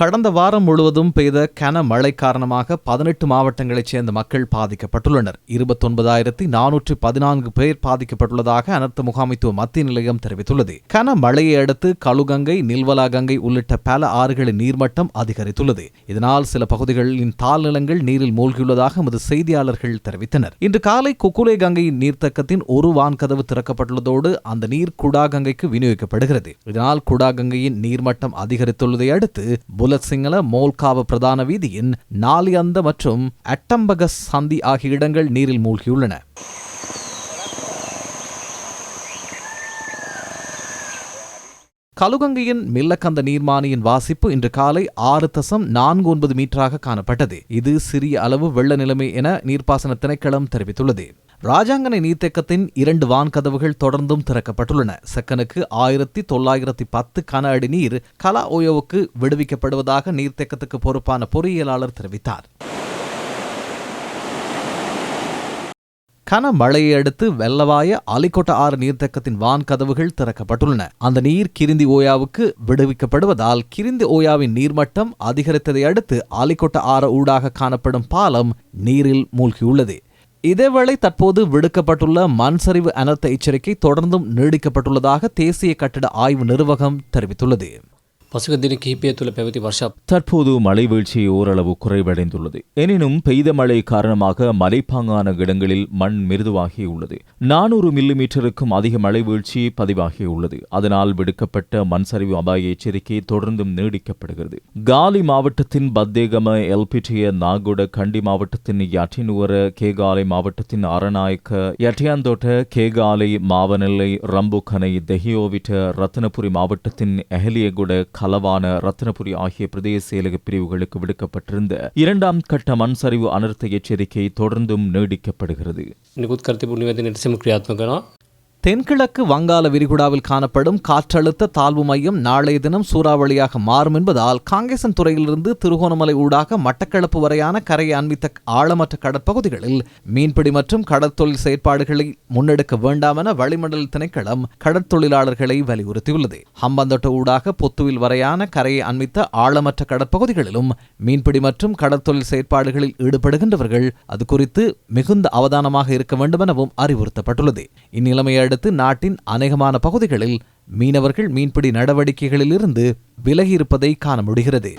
கடந்த வாரம் முழுவதும் பெய்த கனமழை காரணமாக பதினெட்டு மாவட்டங்களைச் சேர்ந்த மக்கள் பாதிக்கப்பட்டுள்ளனர். இருபத்தொன்பதாயிரத்தி நானூற்றி பதினான்கு பேர் பாதிக்கப்பட்டுள்ளதாக அனர்த்த முகாமைத்துவ மத்திய நிலையம் தெரிவித்துள்ளது. கன மழையை அடுத்து கழுகங்கை நில்வலா கங்கை உள்ளிட்ட பல ஆறுகளின் நீர்மட்டம் அதிகரித்துள்ளது. இதனால் சில பகுதிகளின் தாழ்நிலங்கள் நீரில் மூழ்கியுள்ளதாக எமது செய்தியாளர்கள் தெரிவித்தனர். இன்று காலை குக்குலே கங்கை நீர்த்தக்கத்தின் ஒரு வான்கதவு திறக்கப்பட்டுள்ளதோடு அந்த நீர் குடாகங்கைக்கு விநியோகிக்கப்படுகிறது. இதனால் குடாகங்கையின் நீர்மட்டம் அதிகரித்துள்ளதை அடுத்து புலத் சிங்கள மோல்காவ பிரதான வீதியின் நாலியந்த மற்றும் அட்டம்பக சந்தி ஆகிய இடங்கள் நீரில் மூழ்கியுள்ளன. கலுகங்கையின் மில்லக்கந்த நீர்மானியின் வாசிப்பு இன்று காலை ஆறு தசம் நான்கு ஒன்பது மீட்டராக காணப்பட்டது. இது சிறிய அளவு வெள்ள நிலைமை என நீர்ப்பாசன திணைக்களம் தெரிவித்துள்ளது. ராஜாங்கனை நீர்த்தேக்கத்தின் இரண்டு வான்கதவுகள் தொடர்ந்தும் திறக்கப்பட்டுள்ளன. செக்கனுக்கு ஆயிரத்தி தொள்ளாயிரத்தி பத்து கன அடி நீர் கலா ஓயோவுக்கு விடுவிக்கப்படுவதாக நீர்த்தேக்கத்துக்கு பொறுப்பான பொறியியலாளர் தெரிவித்தார். கனமழையை அடுத்து வெள்ளவாய அலிகோட்ட ஆறு நீர்த்தேக்கத்தின் வான் கதவுகள் திறக்கப்பட்டுள்ளன. அந்த நீர் கிரிந்தி ஓயாவுக்கு விடுவிக்கப்படுவதால் கிரிந்தி ஓயாவின் நீர்மட்டம் அதிகரித்ததை அடுத்து அலிகோட்ட ஆறு ஊடாக காணப்படும் பாலம் நீரில் மூழ்கியுள்ளது. இதேவேளை தற்போது விடுக்கப்பட்டுள்ள மண் சரிவு அனர்த்த எச்சரிக்கை தொடர்ந்தும் நீடிக்கப்பட்டுள்ளதாக தேசிய கட்டிட ஆய்வு நிர்வாகம் தெரிவித்துள்ளது. பசுக தின கிபிய துல பெவதி வருஷா. தற்போது மழை வீழ்ச்சி ஓரளவு குறைவடைந்துள்ளது. எனினும் பெய்த மழை காரணமாக மலைப்பாங்கான இடங்களில் மண் மிருதுவாகியுள்ளது. நானூறு மில்லிமீட்டருக்கும் அதிக மழை வீழ்ச்சி பதிவாகியுள்ளது. அதனால் விடுக்கப்பட்ட மண் சரிவு அபாய எச்சரிக்கை தொடர்ந்தும் நீடிக்கப்படுகிறது. காலி மாவட்டத்தின் பத்தேகம எல்பிடிய நாகுட கண்டி மாவட்டத்தின் யட்டினுவர கேகாலை மாவட்டத்தின் அரநாயக்க யட்டியாந்தோட்ட கேகாலை மாவனெல்லை ரம்புக்கனை தெஹியோவிட்ட ரத்னபுரி மாவட்டத்தின் எஹலியகுட கலவான ரத்னபுரி ஆகிய பிரதேச செயலக பிரிவுகளுக்கு விடுக்கப்பட்டிருந்த இரண்டாம் கட்ட மண் சரிவு அனர்த்த எச்சரிக்கை தொடர்ந்தும் நீடிக்கப்படுகிறது. தென்கிழக்கு வங்காள விரிகுடாவில் காணப்படும் காற்றழுத்த தாழ்வு மையம் நாளைய தினம் சூறாவளியாக மாறும் என்பதால் காங்கேசன் துறையிலிருந்து திருகோணமலை ஊடாக மட்டக்களப்பு வரையான கரையை அண்மித்த ஆழமற்ற கடற்பகுதிகளில் மீன்பிடி மற்றும் கடற்தொழில் செயற்பாடுகளை முன்னெடுக்க வேண்டாம் என வளிமண்டல திணைக்களம் கடற்தொழிலாளர்களை வலியுறுத்தியுள்ளது. ஹம்பந்தோட்ட ஊடாக பொத்துவில் வரையான கரையை அண்மித்த ஆழமற்ற கடற்பகுதிகளிலும் மீன்பிடி மற்றும் கடற்தொழில் செயற்பாடுகளில் ஈடுபடுகின்றவர்கள் அது குறித்து மிகுந்த அவதானமாக இருக்க வேண்டும் எனவும் அறிவுறுத்தப்பட்டுள்ளது. இந்நிலைமையை அடுத்து நாட்டின் அநேகமான பகுதிகளில் மீனவர்கள் மீன்பிடி நடவடிக்கைகளிலிருந்து விலகியிருப்பதை காண முடிகிறது.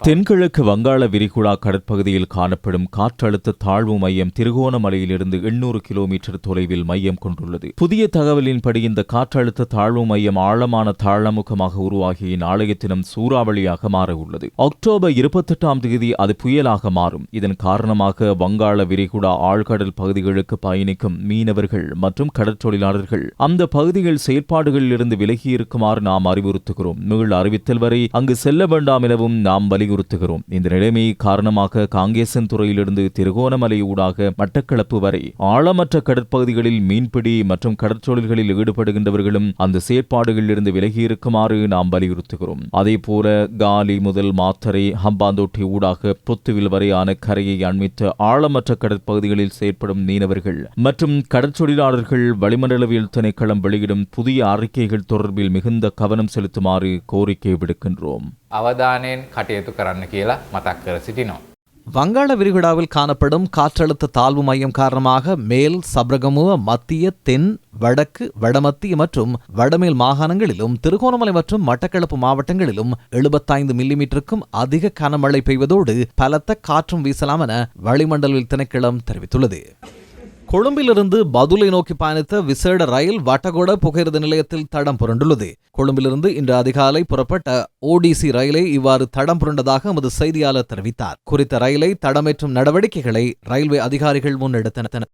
தென்கிழக்கு வங்காள விரிகுடா கடற்பகுதியில் காணப்படும் காற்றழுத்த தாழ்வு மையம் திருகோணமலையிலிருந்து எண்ணூறு கிலோமீட்டர் தொலைவில் மையம் கொண்டுள்ளது. புதிய தகவலின்படி இந்த காற்றழுத்த தாழ்வு மையம் ஆழமான தாழ்முகமாக உருவாகி நாளைய தினம் சூறாவளியாக மாற உள்ளது. அக்டோபர் இருபத்தெட்டாம் தேதி அது புயலாக மாறும். இதன் காரணமாக வங்காள விரிகுடா ஆழ்கடல் பகுதிகளுக்கு பயணிக்கும் மீனவர்கள் மற்றும் கடற்தொழிலாளர்கள் அந்த பகுதிகள் செயற்பாடுகளில் இருந்து விலகி இருக்குமாறு நாம் அறிவுறுத்துகிறோம். மீள் அறிவித்தல் வரை அங்கு செல்ல வேண்டாம் எனவும் நாம் வலியுறுத்துகிறோம். இந்த நிலைமை காரணமாக காங்கேசன் துறையிலிருந்து திருகோணமலை ஊடாக மட்டக்களப்பு வரை ஆழமற்ற கடற்பகுதிகளில் மீன்பிடி மற்றும் கடற்தொழில்களில் ஈடுபடுகின்றவர்களும் அந்த செயற்பாடுகளில் இருந்து விலகி இருக்குமாறு நாம் வலியுறுத்துகிறோம். அதே போல காலி முதல் மாத்தரை ஹம்பாந்தோட்டை ஊடாக பொத்துவில் வரையான கரையை அண்மித்த ஆழமற்ற கடற்பகுதிகளில் செயற்படும் மீனவர்கள் மற்றும் கடற்சொழிலாளர்கள் வளிமண்டலவியல் திணைக்களம் வெளியிடும் புதிய அறிக்கைகள் தொடர்பில் மிகுந்த கவனம் செலுத்துமாறு கோரிக்கை விடுக்கின்றோம். அவதானேன் கட்டையத்து கரன்னு கீழே மத்தாக்கிற சிட்டினோம் வங்காள விரிகுடாவில் காணப்படும் காற்றழுத்த தாழ்வு மையம் காரணமாக மேல் சப்ரகமுவ மத்திய தென் வடக்கு வடமத்திய மற்றும் வடமேல் மாகாணங்களிலும் திருகோணமலை மற்றும் மட்டக்களப்பு மாவட்டங்களிலும் எழுபத்தைந்து மில்லிமீட்டருக்கும் அதிக கனமழை பெய்வதோடு பலத்த காற்றும் வீசலாம் என வளிமண்டலில் திணைக்களம் தெரிவித்துள்ளது. கொழும்பிலிருந்து பதுலை நோக்கி பயணித்த விசேட ரயில் வட்டகோட புகையிரத நிலையத்தில் தடம் புரண்டுள்ளது. கொழும்பிலிருந்து இன்று அதிகாலை புறப்பட்ட ஓடிசி ரயிலை இவ்வாறு தடம் புரண்டதாக எமது செய்தியாளர் தெரிவித்தார். குறித்த ரயிலை தடமேற்றும் நடவடிக்கைகளை ரயில்வே அதிகாரிகள் முன்னெடுத்தனர்.